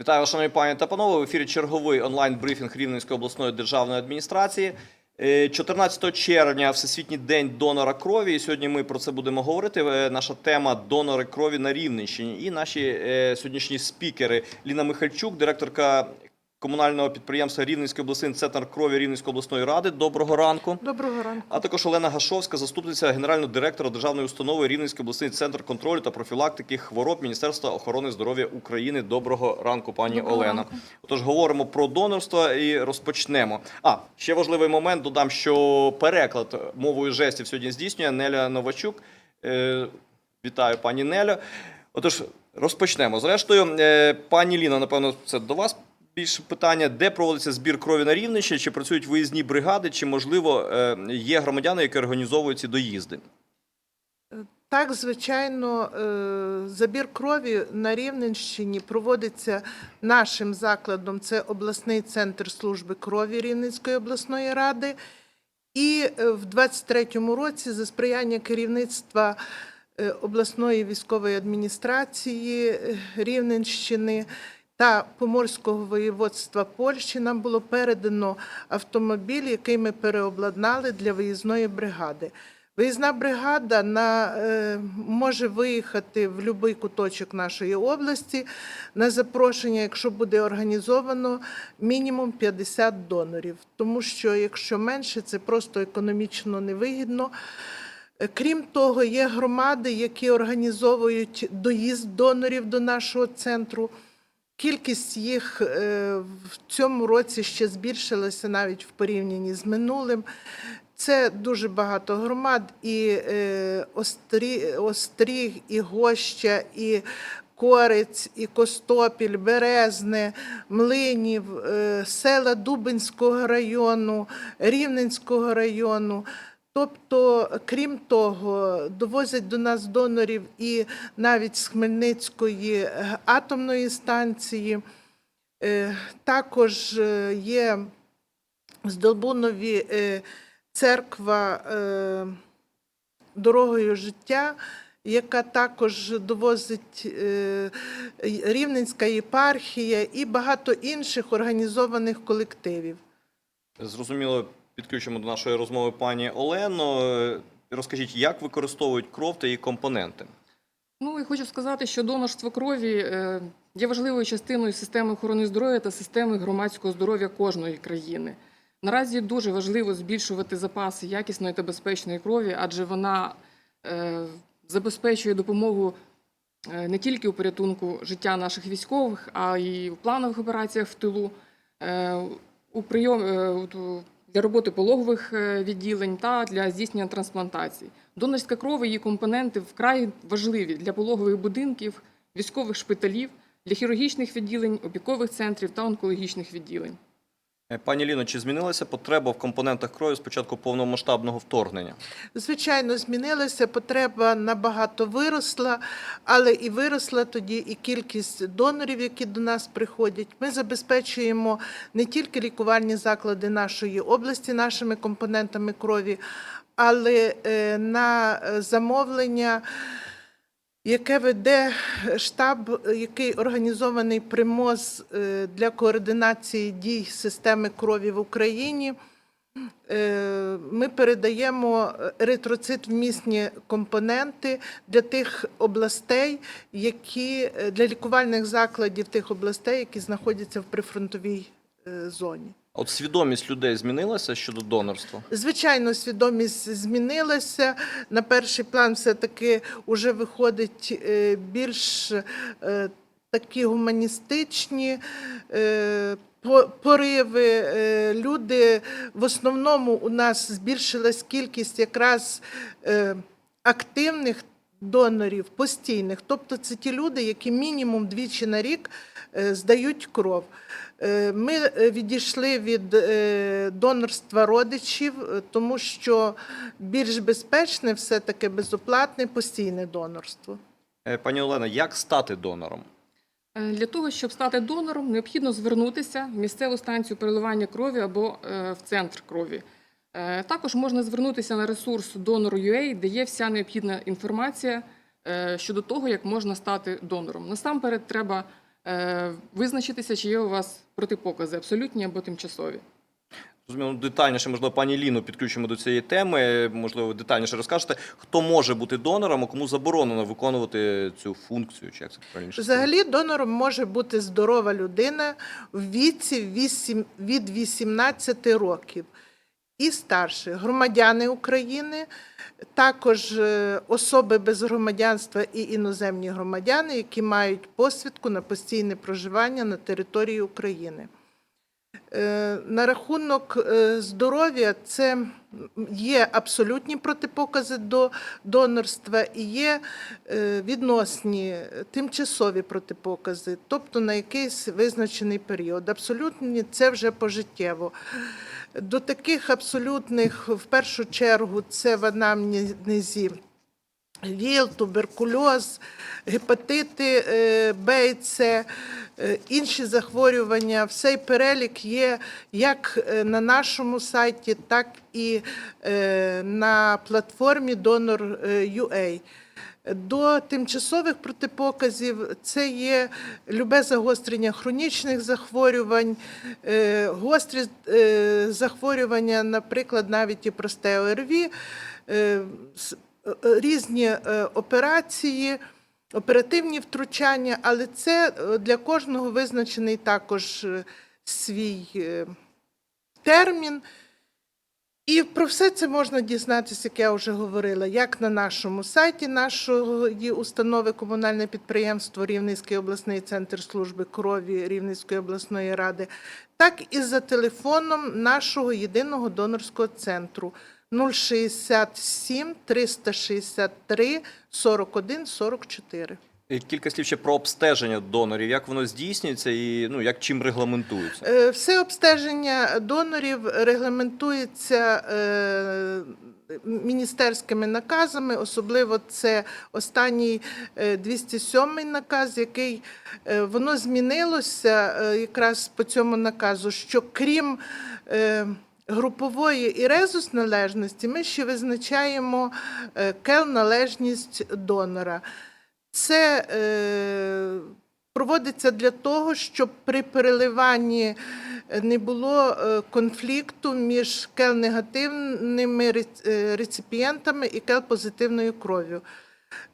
Вітаю, шановні пані та панове. В ефірі черговий онлайн-брифінг Рівненської обласної державної адміністрації. Е, 14 червня Всесвітній день донора крові. І сьогодні ми про це будемо говорити. Е, Наша тема донори крові на Рівненщині. І наші е, сьогоднішні спікери Ліна Михальчук, директорка комунального підприємства Рівненський обласний центр крові Рівненської обласної ради. Доброго ранку. Доброго ранку. А також Олена Гашовська, заступниця генерального директора державної установи Рівненський обласний центр контролю та профілактики хвороб Міністерства охорони здоров'я України. Доброго ранку, пані Доброго Олена. ранку. Отож, говоримо про донорство і розпочнемо. А ще важливий момент. Додам, що переклад мовою жестів сьогодні здійснює Неля Новачук. Е, вітаю, пані Нелю. Отож, розпочнемо. Зрештою, е, пані Ліна, напевно, це до вас. Більше питання, де проводиться збір крові на Рівненщині, чи працюють виїзні бригади, чи можливо е, є громадяни, які організовують ці доїзди? Так, звичайно, е, забір крові на Рівненщині проводиться нашим закладом. Це обласний центр служби крові Рівненської обласної ради. І е, в 23-му році за сприяння керівництва обласної військової адміністрації Рівненщини та Поморського воєводства Польщі нам було передано автомобіль, який ми переобладнали для виїзної бригади. Виїзна бригада на, е, може виїхати в будь-який куточок нашої області на запрошення, якщо буде організовано мінімум 50 донорів. Тому що якщо менше, це просто економічно невигідно. Крім того, є громади, які організовують доїзд донорів до нашого центру. Кількість їх е, в цьому році ще збільшилася навіть в порівнянні з минулим. Це дуже багато громад, і е, Остріг, і Гоща, і Корець, і Костопіль, Березне, Млинів, е, села Дубинського району, Рівненського району. Тобто, крім того, довозять до нас донорів і навіть з Хмельницької е, атомної станції. Е, Також е, є в Здолбунові е, церква дорогою життя, яка також довозить Рівненська єпархія і багато інших організованих колективів. Зрозуміло, підключимо до нашої розмови пані Олену. Розкажіть, як використовують кров та її компоненти? Ну і хочу сказати, що донорство крові е, є важливою частиною системи охорони здоров'я та системи громадського здоров'я кожної країни. Наразі дуже важливо збільшувати запаси якісної та безпечної крові, адже вона е, забезпечує допомогу е, не тільки у порятунку життя наших військових, а й у планових операціях в тилу, у прийом для роботи пологових е, відділень та для здійснення трансплантацій. Донорська кров і її компоненти вкрай важливі для пологових будинків, військових шпиталів, для хірургічних відділень, опікових центрів та онкологічних відділень. Пані Ліно, чи змінилася потреба в компонентах крові з початку повномасштабного вторгнення? Звичайно, змінилася, потреба набагато виросла, але і виросла тоді і кількість донорів, які до нас приходять. Ми забезпечуємо не тільки лікувальні заклади нашої області нашими компонентами крові, але е, на е, замовлення. Яке веде штаб, який організований при МОЗ е, для координації дій системи крові в Україні, Е, ми передаємо еритроцит-вмісні компоненти для тих областей, які е, для лікувальних закладів тих областей, які знаходяться в прифронтовій е, От свідомість людей змінилася щодо донорства? Звичайно, свідомість змінилася. На перший план все-таки вже виходить е, більш е, такі гуманістичні е, пориви. Люди в основному у нас збільшилась кількість якраз активних донорів, постійних. Тобто це ті люди, які мінімум двічі на рік здають кров. Е, Ми е, відійшли від е, донорства родичів, тому що більш безпечне все-таки безоплатне постійне донорство. Пані Олена, як стати донором? Для того, щоб стати донором, необхідно звернутися в місцеву станцію переливання крові або в центр крові. Також можна звернутися на ресурс Donor.ua, де є вся необхідна інформація щодо того, як можна стати донором. Насамперед, треба визначитися, чи є у вас протипокази, абсолютні або тимчасові. Зрозуміло, ну, детальніше, можливо, пані Ліну підключимо до цієї теми. Можливо, детальніше розкажете, хто може бути донором, а кому заборонено виконувати цю функцію, чи як це правильніше? Взагалі донором може бути здорова людина в віці вісім- від 18 років і старше, громадяни України, також е, особи без громадянства і іноземні громадяни, які мають посвідку на постійне проживання на території України. Е, На рахунок е, здоров'я це є абсолютні протипокази до донорства і є відносні тимчасові протипокази, тобто на якийсь визначений період. Абсолютні це вже пожиттєво. До таких абсолютних, в першу чергу, це в анамнезі ВІЛ, туберкульоз, гепатити е, Б і С, е, інші захворювання. Всей перелік є як е, на нашому сайті, так і на платформі Donor.ua. До тимчасових протипоказів це є любе загострення хронічних захворювань, е, гострі е, захворювання, наприклад, навіть і просте ОРВІ, е, різні операції, оперативні втручання, але це для кожного визначений також свій термін. І про все це можна дізнатися, як я вже говорила, як на нашому сайті нашої установи комунальне підприємство Рівненський обласний центр служби крові Рівненської обласної ради, так і за телефоном нашого єдиного донорського центру 067 363 41 44. Кілька слів ще про обстеження донорів, як воно здійснюється і ну, як чим регламентується. Е, Все обстеження донорів регламентується е, міністерськими наказами, особливо це останній е, 207 наказ, який е, воно змінилося е, якраз по цьому наказу, що крім е, групової і резус належності, ми ще визначаємо е, кел-належність донора. Це е, проводиться для того, щоб при переливанні е, не було е, конфлікту між кел-негативними е, реципієнтами і кел-позитивною кров'ю.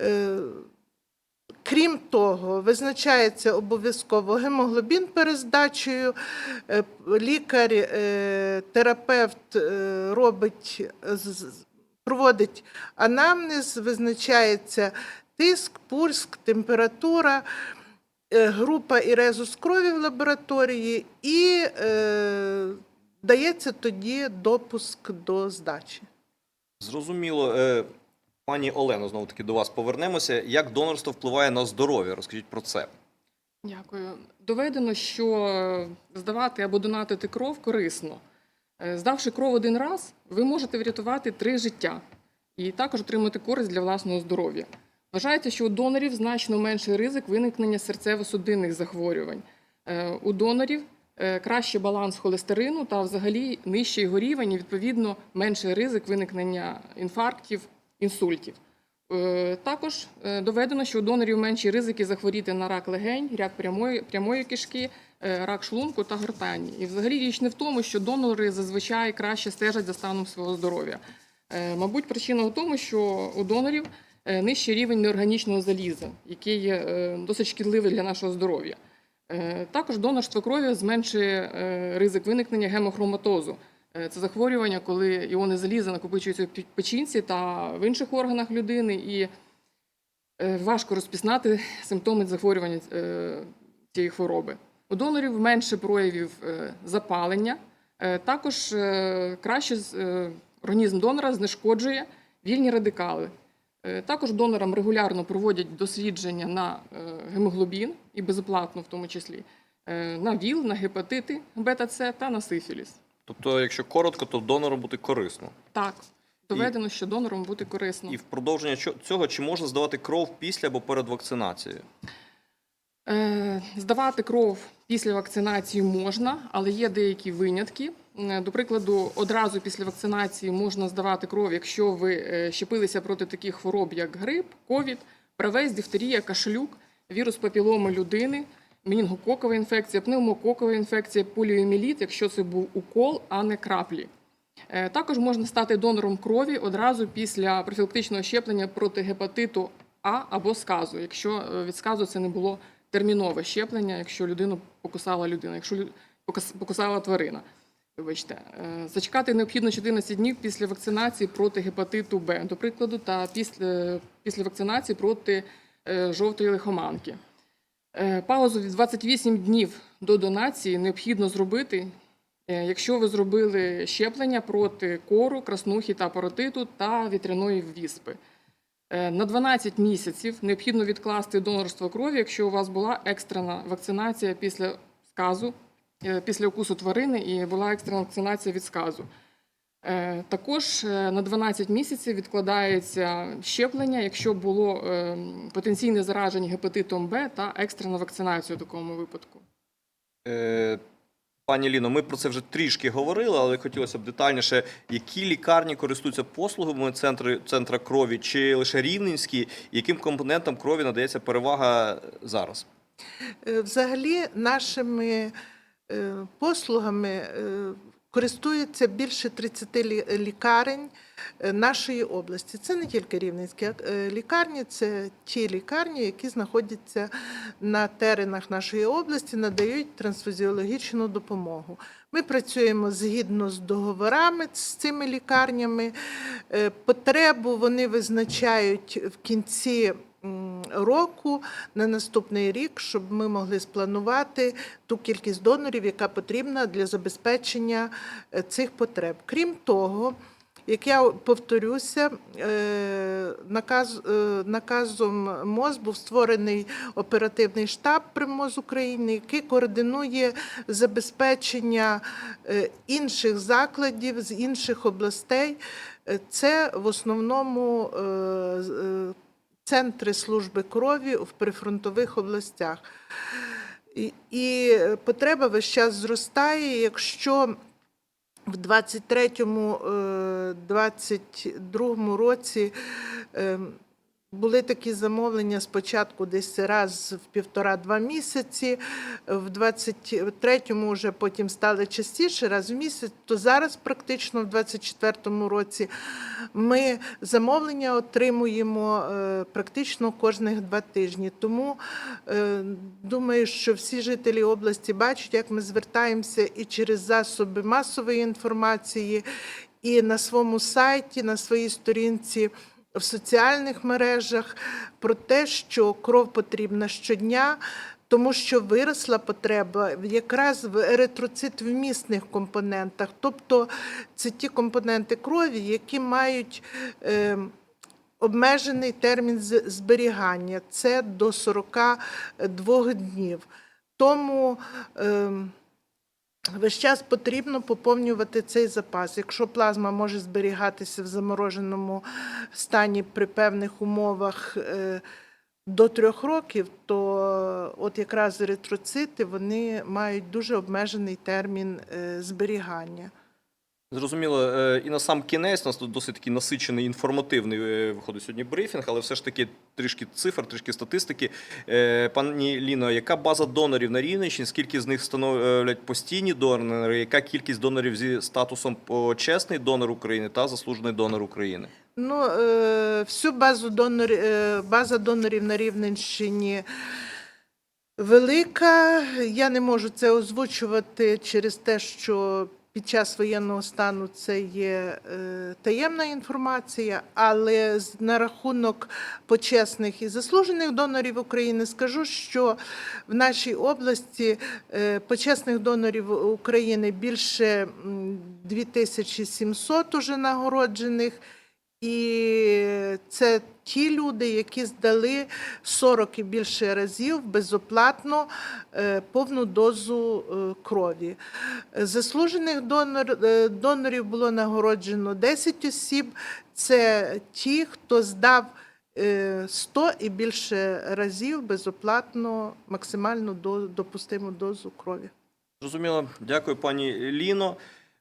Е, Крім того, визначається обов'язково гемоглобін перед здачею. Е, Лікар, терапевт робить, проводить анамнез, визначається тиск, пульс, температура, е, група і резус крові в лабораторії, і е, дається тоді допуск до здачі. Зрозуміло. Е, Пані Олено, знову таки до вас повернемося. Як донорство впливає на здоров'я? Розкажіть про це. Дякую. Доведено, що здавати або донатити кров корисно. Е, Здавши кров один раз, ви можете врятувати три життя і також отримати користь для власного здоров'я. Вважається, що у донорів значно менший ризик виникнення серцево-судинних захворювань. Е, У донорів е, кращий баланс холестерину та взагалі нижчий його рівень, і відповідно менший ризик виникнення інфарктів, інсультів. Е, Також доведено, що у донорів менші ризики захворіти на рак легень, рак прямої, прямої кишки, рак шлунку та гортані. І взагалі річ не в тому, що донори зазвичай краще стежать за станом свого здоров'я. Мабуть, причина у тому, що у донорів нижчий рівень неорганічного заліза, який є е, досить шкідливий для нашого здоров'я. Е, Також донорство крові зменшує е, ризик виникнення гемохроматозу. Е, Це захворювання, коли іони заліза накопичуються в печінці та в інших органах людини, і е, важко розпізнати симптоми захворювання е, цієї хвороби. У донорів менше проявів е, запалення. Е, Також е, краще е, організм донора знешкоджує вільні радикали. Е, Також донорам регулярно проводять дослідження на е, гемоглобін і безоплатно в тому числі е, на ВІЛ, на гепатити бета-С та на сифіліс. Тобто, якщо коротко, то донором бути корисно. Так, доведено, що донором бути корисно. І в продовження цього, чи можна здавати кров після або перед вакцинацією? Здавати кров після вакцинації можна, але є деякі винятки. Е, До прикладу, одразу після вакцинації можна здавати кров, якщо ви е, щепилися проти таких хвороб, як грип, ковід, правець, дифтерія, кашлюк, вірус папіломи людини, менінгококова інфекція, пневмококова інфекція, поліоміліт, якщо це був укол, а не краплі. Е, Також можна стати донором крові одразу після профілактичного щеплення проти гепатиту А або сказу, якщо від сказу це не було термінове щеплення, якщо людину покусала людина, якщо покусала тварина. Вибачте, Е, зачекати необхідно 14 днів після вакцинації проти гепатиту Б, до прикладу, та після, після вакцинації проти е, жовтої лихоманки. Е, Паузу від 28 днів до донації необхідно зробити, якщо ви зробили щеплення проти кору, краснухи та паротиту та вітряної віспи. На 12 місяців необхідно відкласти донорство крові, якщо у вас була екстрена вакцинація після сказу, після укусу тварини і була екстрена вакцинація від сказу. Е, Також е, на 12 місяців відкладається щеплення, якщо було е, потенційне зараження гепатитом Б та екстрена вакцинація у такому випадку. Е, Пані Ліно, ми про це вже трішки говорили, але хотілося б детальніше, які лікарні користуються послугами центри, центра крові, чи лише рівненські, яким компонентам крові надається перевага зараз? Е, Взагалі, нашими е, послугами е, користується більше 30 лікарень е, нашої області. Це не тільки рівненські е, лікарні, це ті лікарні, які знаходяться на теренах нашої області, надають трансфузіологічну допомогу. Ми працюємо згідно з договорами з цими лікарнями. Е, Потребу вони визначають в кінці року на наступний рік, щоб ми могли спланувати ту кількість донорів, яка потрібна для забезпечення е, цих потреб. Крім того, як я повторюся, е, наказ, е, наказом МОЗ був створений оперативний штаб при МОЗ України, який координує забезпечення інших закладів з інших областей. Це в основному центри служби крові в прифронтових областях. І, і потреба весь час зростає. Якщо в 23-му, е, 22-му році ем, були такі замовлення спочатку десь раз в півтора-два місяці, в 23-му вже потім стали частіше, раз в місяць, то зараз практично в 24-му році ми замовлення отримуємо е, практично кожних два тижні. Тому е, думаю, що всі жителі області бачать, як ми звертаємося і через засоби масової інформації, і на своєму сайті, на своїй сторінці в соціальних мережах про те, що кров потрібна щодня. Тому що виросла потреба якраз в еритроцитвмісних компонентах, тобто це ті компоненти крові, які мають е, обмежений термін зберігання, це до 42 днів. Тому е, Весь час потрібно поповнювати цей запас. Якщо плазма може зберігатися в замороженому стані при певних умовах е, до трьох років, то от якраз еритроцити вони мають дуже обмежений термін е, зберігання. Зрозуміло, е, і на сам кінець у нас тут досить такий насичений інформативний е, виходить сьогодні брифінг, але все ж таки трішки цифр, трішки статистики. Е, Пані Ліно, яка база донорів на Рівненщині? Скільки з них становлять постійні донори? Яка кількість донорів зі статусом почесний донор України та заслужений донор України? Ну, всю базу донорів, е, база донорів на Рівненщині велика. Я не можу це озвучувати через те, що під час воєнного стану це є е, таємна інформація, але на рахунок почесних і заслужених донорів України скажу, що в нашій області е, почесних донорів України більше м, 2700 уже нагороджених. І це ті люди, які здали 40 і більше разів безоплатно е, повну дозу е, крові. Заслужених донор, е, донорів було нагороджено 10 осіб. Це ті, хто здав е, 100 і більше разів безоплатно максимальну допустиму дозу крові. Зрозуміло, дякую, пані Ліно.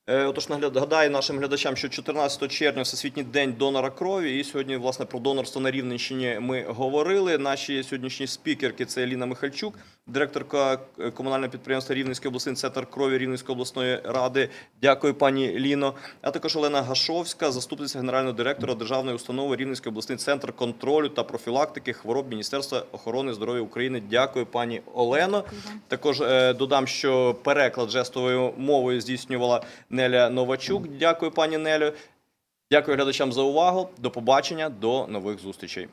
Е, Отож, нагадаю нашим глядачам, що 14 червня Всесвітній день донора крові. І сьогодні, власне, про донорство на Рівненщині ми говорили. Наші сьогоднішні спікерки це Ліна Михальчук, директорка комунального підприємства Рівненський обласний центр крові Рівненської обласної ради. Дякую, пані Ліно. А також Олена Гашовська, заступниця генерального директора Державної установи Рівненський обласний центр контролю та профілактики хвороб Міністерства охорони здоров'я України. Дякую, пані Олено. Також е, додам, що переклад жестовою мовою здійснювала Неля Новачук. Дякую, пані Нелю. Дякую глядачам за увагу. До побачення, до нових зустрічей.